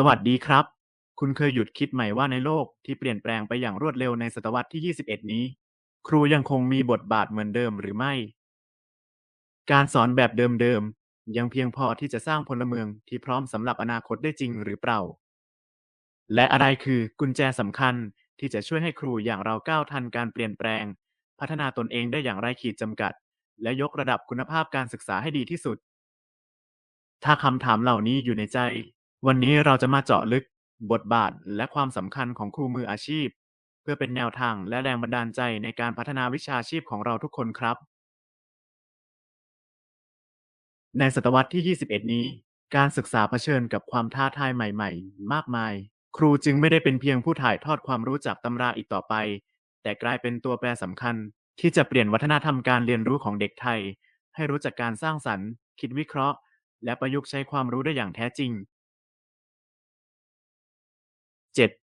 สวัสดีครับ คุณเคยหยุดคิดไหมว่าในโลกที่เปลี่ยนแปลงไปอย่างรวดเร็วในศตวรรษที่ 21 นี้ ครูยังคงมีบทบาทเหมือนเดิมหรือไม่ การสอนแบบเดิมๆ ยังเพียงพอที่จะสร้างพลเมืองที่พร้อมสำหรับอนาคตได้จริงหรือเปล่า และอะไรคือกุญแจสำคัญที่จะช่วยให้ครูอย่างเราก้าวทันการเปลี่ยนแปลง พัฒนาตนเองได้อย่างไร้ขีดจำกัด และยกระดับคุณภาพการศึกษาให้ดีที่สุด ถ้าคำถามเหล่านี้อยู่ในใจ วันนี้เราจะมาเจาะลึกบทบาทและความสำคัญของครูมืออาชีพ เพื่อเป็นแนวทางและแรงบันดาลใจในการพัฒนาวิชาชีพของเราทุกคนครับ ในศตวรรษที่ 21 นี้ การศึกษาเผชิญกับความท้าทายใหม่ ๆ มากมาย ครูจึงไม่ได้เป็นเพียงผู้ถ่ายทอดความรู้จากตำราอีกต่อไป แต่กลายเป็นตัวแปรสำคัญ ที่จะเปลี่ยนวัฒนธรรมการเรียนรู้ของเด็กไทย ให้รู้จักการสร้างสรรค์ คิดวิเคราะห์ และประยุกต์ใช้ความรู้ได้อย่างแท้จริง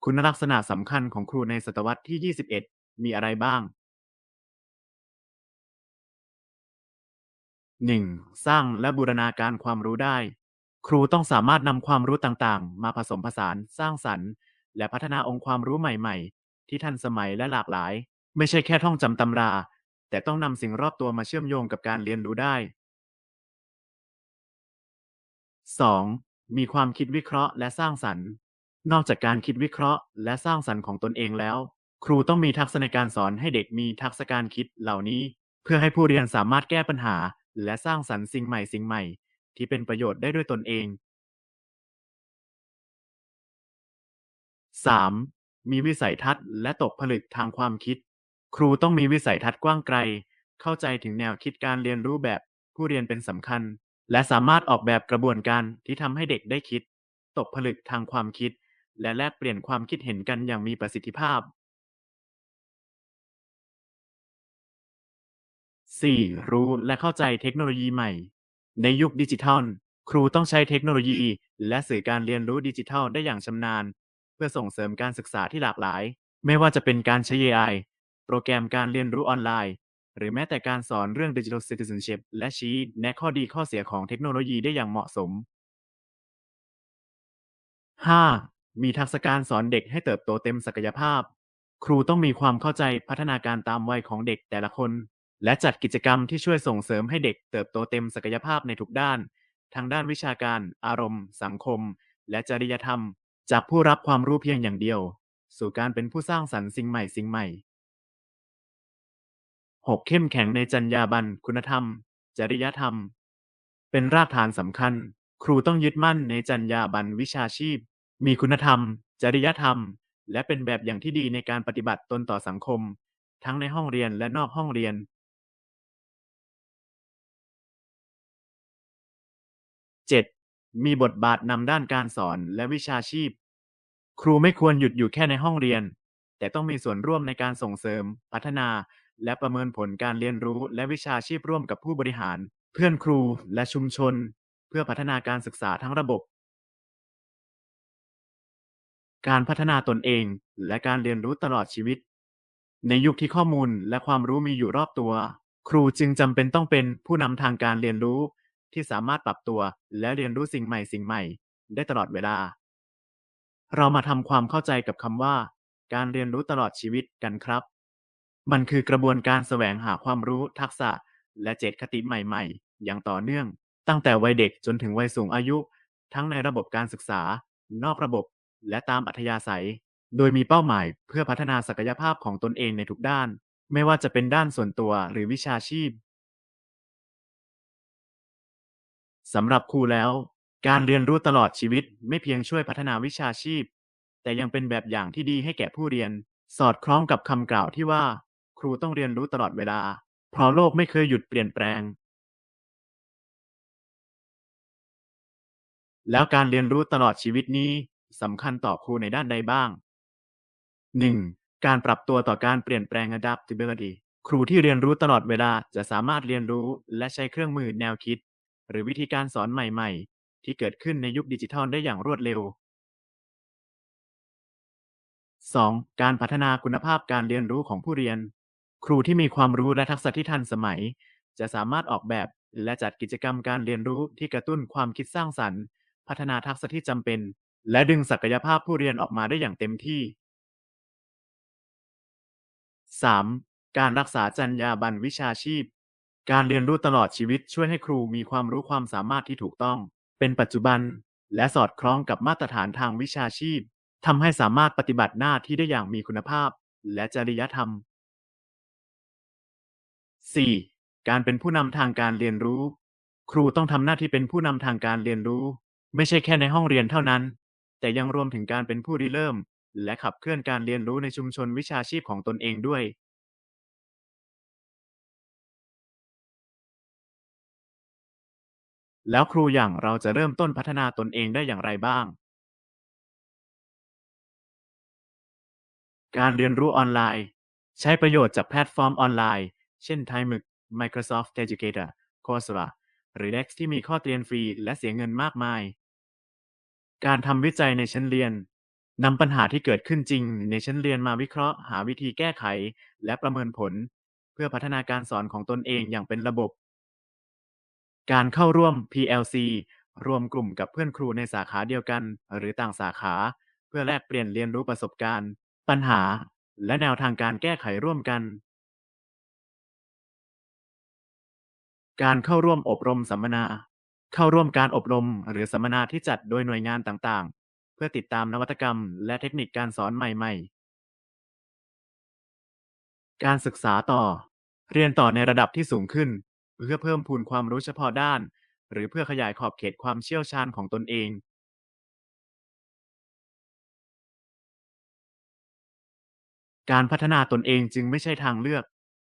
คุณลักษณะสำคัญของครูในศตวรรษที่ 21 มีอะไรบ้าง 1. สร้างและบูรณาการความรู้ได้ ครูต้องสามารถนำความรู้ต่างๆ มาผสมผสานสร้างสรรค์ และพัฒนาองค์ความรู้ใหม่ๆ ที่ทันสมัยและหลากหลาย ไม่ใช่แค่ท่องจำตำรา แต่ต้องนำสิ่งรอบตัวมาเชื่อมโยงกับการเรียนรู้ได้ 2. มีความคิดวิเคราะห์และสร้างสรรค์ นอกจากการคิดวิเคราะห์ และสร้างสรรค์ของตนเองแล้ว ครูต้องมีทักษะในการสอนให้เด็กมีทักษะการคิดเหล่านี้ เพื่อให้ผู้เรียนสามารถแก้ปัญหา และสร้างสรรค์สิ่งใหม่สิ่งใหม่ ที่เป็นประโยชน์ได้ด้วยตนเอง 3. มีวิสัยทัศน์และตกผลึกทางความคิด ครูต้องมีวิสัยทัศน์กว้างไกล เข้าใจถึงแนวคิดการเรียนรู้แบบผู้เรียนเป็นสำคัญ และสามารถออกแบบกระบวนการที่ทำให้เด็กได้คิด ตกผลึกทางความคิด และแลกเปลี่ยนความคิดเห็นกันอย่างมีประสิทธิภาพ 4. รู้และเข้าใจเทคโนโลยีใหม่ ในยุคดิจิทัล ครูต้องใช้เทคโนโลยี และสื่อการเรียนรู้ดิจิทัลได้อย่างชำนาญ เพื่อส่งเสริมการศึกษาที่หลากหลาย ไม่ว่าจะเป็นการใช้ AI โปรแกรมการเรียนรู้ออนไลน์ หรือแม้แต่การสอนเรื่อง Digital Citizenship และชี้แนะข้อดีข้อเสียของเทคโนโลยีได้อย่างเหมาะสม 5. มีทักษะการสอนเด็กให้เติบโตเต็มศักยภาพ ครูต้องมีความเข้าใจพัฒนาการตามวัยของเด็กแต่ละคน และจัดกิจกรรมที่ช่วยส่งเสริมให้เด็กเติบโตเต็มศักยภาพในทุกด้านทั้งด้านวิชาการ อารมณ์ สังคม และจริยธรรม จากผู้รับความรู้เพียงอย่างเดียว สู่การเป็นผู้สร้างสรรค์สิ่งใหม่สิ่งใหม่ 6. เข้มแข็งในจรรยาบรรณคุณธรรม จริยธรรม เป็นรากฐานสำคัญ ครูต้องยึดมั่นในจรรยาบรรณวิชาชีพ มีคุณธรรม จริยธรรม และเป็นแบบอย่างที่ดีในการปฏิบัติตนต่อสังคม ทั้งในห้องเรียนและนอกห้องเรียน 7. มีบทบาทนำด้านการสอนและวิชาชีพ ครูไม่ควรหยุดอยู่แค่ในห้องเรียน แต่ต้องมีส่วนร่วมในการส่งเสริม พัฒนา และประเมินผลการเรียนรู้และวิชาชีพร่วมกับผู้บริหาร เพื่อนครูและชุมชน เพื่อพัฒนาการศึกษาทั้งระบบ การพัฒนาตนเอง และการเรียนรู้ตลอดชีวิต ในยุคที่ข้อมูลและความรู้มีอยู่รอบตัว ครูจึงจำเป็นต้องเป็นผู้นำทางการเรียนรู้ ที่สามารถปรับตัว และเรียนรู้สิ่งใหม่สิ่งใหม่ ได้ตลอดเวลา เรามาทำความเข้าใจกับคำว่า การเรียนรู้ตลอดชีวิตกันครับ มันคือกระบวนการแสวงหาความรู้ทักษะ และเจตคติใหม่ ๆ อย่างต่อเนื่อง ตั้งแต่วัยเด็กจนถึงวัยสูงอายุ ทั้งในระบบการศึกษา นอกระบบ และตามอัธยาศัย โดยมีเป้าหมายเพื่อพัฒนาศักยภาพของตนเองในทุกด้าน ไม่ว่าจะเป็นด้านส่วนตัวหรือวิชาชีพสำหรับครูแล้ว การเรียนรู้ตลอดชีวิตไม่เพียงช่วยพัฒนาวิชาชีพ แต่ยังเป็นแบบอย่างที่ดีให้แก่ผู้เรียน สอดคล้องกับคำกล่าวที่ว่า ครูต้องเรียนรู้ตลอดเวลา เพราะโลกไม่เคยหยุดเปลี่ยนแปลง แล้วการเรียนรู้ตลอดชีวิตนี้ สำคัญต่อครูในด้านใดบ้าง 1. การปรับตัวต่อการเปลี่ยนแปลง adaptability ครูที่เรียนรู้ตลอดเวลาจะสามารถเรียนรู้และใช้เครื่องมือแนวคิด หรือวิธีการสอนใหม่ ๆ ที่เกิดขึ้นในยุคดิจิทัลได้อย่างรวดเร็ว 2. การพัฒนาคุณภาพการเรียนรู้ของผู้เรียน ครูที่มีความรู้และทักษะที่ทันสมัย จะสามารถออกแบบและจัดกิจกรรมการเรียนรู้ที่กระตุ้นความคิดสร้างสรรค์ พัฒนาทักษะที่จำเป็น และดึงศักยภาพผู้เรียนออกมาได้อย่างเต็มที่ 3. การรักษาจรรยาบรรณวิชาชีพ การเรียนรู้ตลอดชีวิตช่วยให้ครูมีความรู้ความสามารถที่ถูกต้อง เป็นปัจจุบัน และสอดคล้องกับมาตรฐานทางวิชาชีพทำให้สามารถปฏิบัติหน้าที่ได้อย่างมีคุณภาพ และจริยธรรม 4. การเป็นผู้นำทางการเรียนรู้ ครูต้องทำหน้าที่เป็นผู้นำทางการเรียนรู้ ไม่ใช่แค่ในห้องเรียนเท่านั้น แต่ยังรวมถึงการเป็นผู้ริเริ่ม และขับเคลื่อนการเรียนรู้ในชุมชนวิชาชีพของตนเองด้วย แล้วครูอย่างเราจะเริ่มต้นพัฒนาตนเองได้อย่างไรบ้าง การเรียนรู้ออนไลน์ ใช้ประโยชน์จากแพลตฟอร์มออนไลน์ เช่น Timec Microsoft Educator Coursera หรือ Dex ที่มีข้อเรียนฟรีและเสียเงินมากมาย การทำวิจัยในชั้นเรียนนำปัญหาที่เกิดขึ้นจริงในชั้นเรียนมาวิเคราะห์ หาวิธีแก้ไข และประเมินผล เพื่อพัฒนาการสอนของตนเองอย่างเป็นระบบ การเข้าร่วม PLC รวมกลุ่มกับเพื่อนครูในสาขาเดียวกัน หรือต่างสาขา เพื่อแลกเปลี่ยนเรียนรู้ประสบการณ์ ปัญหา และแนวทางการแก้ไขร่วมกัน การเข้าร่วมอบรมสัมมนา เข้าร่วมการอบรมหรือสัมมนาที่จัดโดยหน่วยงานต่างๆ เพื่อติดตามนวัตกรรม และเทคนิคการสอนใหม่ ๆ การศึกษาต่อ เรียนต่อในระดับที่สูงขึ้น เพื่อเพิ่มพูนความรู้เฉพาะด้าน หรือเพื่อขยายขอบเขตความเชี่ยวชาญของตนเอง การพัฒนาตนเองจึงไม่ใช่ทางเลือก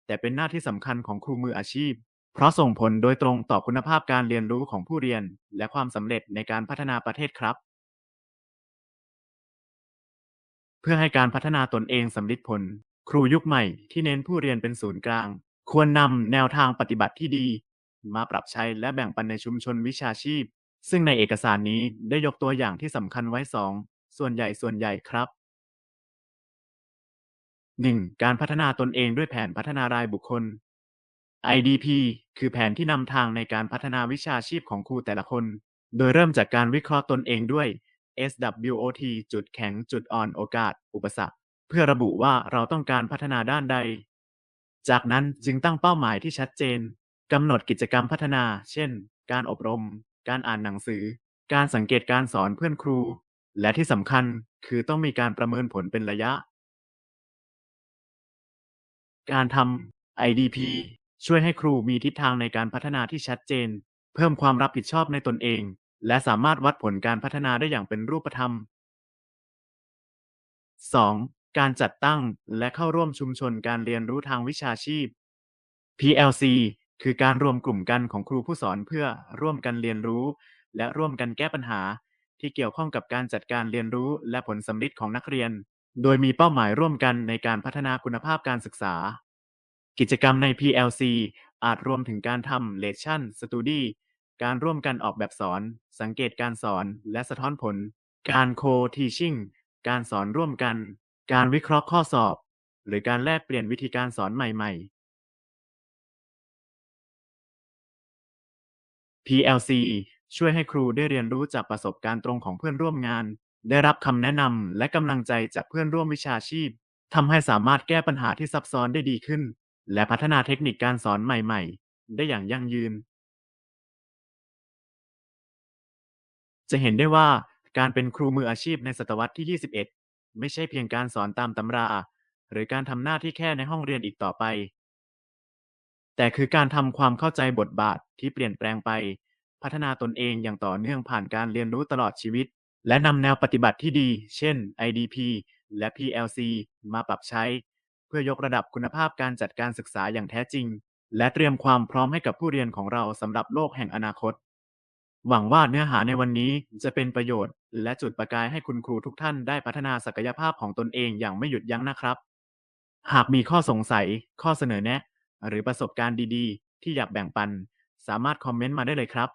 แต่เป็นหน้าที่สำคัญของครูมืออาชีพ เพราะส่งผลโดยตรงต่อคุณภาพการเรียนรู้ของผู้เรียน และความสำเร็จในการพัฒนาประเทศครับ เพื่อให้การพัฒนาตนเองสำลิดผล ครูยุคใหม่ที่เน้นผู้เรียนเป็นศูนย์กลาง ควรนำแนวทางปฏิบัติที่ดี มาปรับใช้และแบ่งปันในชุมชนวิชาชีพ ซึ่งในเอกสารนี้ได้ยกตัวอย่างที่สำคัญไว้สองส่วนใหญ่ส่วนใหญ่ครับ 1. การพัฒนาตนเองด้วยแผนพัฒนารายบุคคล IDP คือแผนที่นำทางในการพัฒนาวิชาชีพของครูแต่ละคน โดยเริ่มจากการวิเคราะห์ตนเองด้วย SWOT จุดแข็งจุดอ่อนโอกาส อุปสรรค เพื่อระบุว่าเราต้องการพัฒนาด้านใด จากนั้นจึงตั้งเป้าหมายที่ชัดเจนกำหนดกิจกรรมพัฒนา เช่น การอบรม การอ่านหนังสือ การสังเกตการสอนเพื่อนครู และที่สำคัญคือต้องมีการประเมินผลเป็นระยะ การทำ IDP ช่วยให้ครูมีทิศทางในการพัฒนาที่ชัดเจน เพิ่มความรับผิดชอบในตนเอง และสามารถวัดผลการพัฒนาได้อย่างเป็นรูปธรรม 2. การจัดตั้งและเข้าร่วมชุมชนการเรียนรู้ทางวิชาชีพ PLC คือการรวมกลุ่มกันของครูผู้สอนเพื่อร่วมกันเรียนรู้ และร่วมกันแก้ปัญหา ที่เกี่ยวข้องกับการจัดการเรียนรู้และผลสำลิดของนักเรียน โดยมีเป้าหมายร่วมกันในการพัฒนาคุณภาพการศึกษา กิจกรรมใน PLC อาจรวมถึงการทำ Lesson Study การร่วมกันออกแบบสอน สังเกตการสอน และสะท้อนผล การ Co-Teaching การสอนร่วมกัน การวิเคราะห์ข้อสอบ หรือการแลกเปลี่ยนวิธีการสอนใหม่ ๆ PLC ช่วยให้ครูได้เรียนรู้จากประสบการณ์ตรงของเพื่อนร่วมงาน ได้รับคำแนะนำและกำลังใจจากเพื่อนร่วมวิชาชีพ ทำให้สามารถแก้ปัญหาที่ซับซ้อนได้ดีขึ้น และพัฒนาเทคนิคการสอนใหม่ ๆ ได้อย่างยั่งยืน จะเห็นได้ว่าการเป็นครูมืออาชีพในศตวรรษที่ 21 ไม่ใช่เพียงการสอนตามตำรา หรือการทำหน้าที่แค่ในห้องเรียนอีกต่อไป แต่คือการทำความเข้าใจบทบาทที่เปลี่ยนแปลงไป พัฒนาตนเองอย่างต่อเนื่องผ่านการเรียนรู้ตลอดชีวิต และนำแนวปฏิบัติที่ดี เช่น IDP และ PLC มาปรับใช้ พื่อยกระดับคุณภาพการจัดการศึกษาอย่างแท้จริง และเตรียมความพร้อมให้กับผู้เรียนของเราสำหรับโลกแห่งอนาคต หวังว่าเนื้อหาในวันนี้จะเป็นประโยชน์ และจุดประกายให้คุณครูทุกท่านได้พัฒนาศักยภาพของตนเองอย่างไม่หยุดยั้งนะครับ หากมีข้อสงสัย ข้อเสนอแนะ หรือประสบการณ์ดีๆ ที่อยากแบ่งปัน สามารถคอมเมนต์มาได้เลยครับ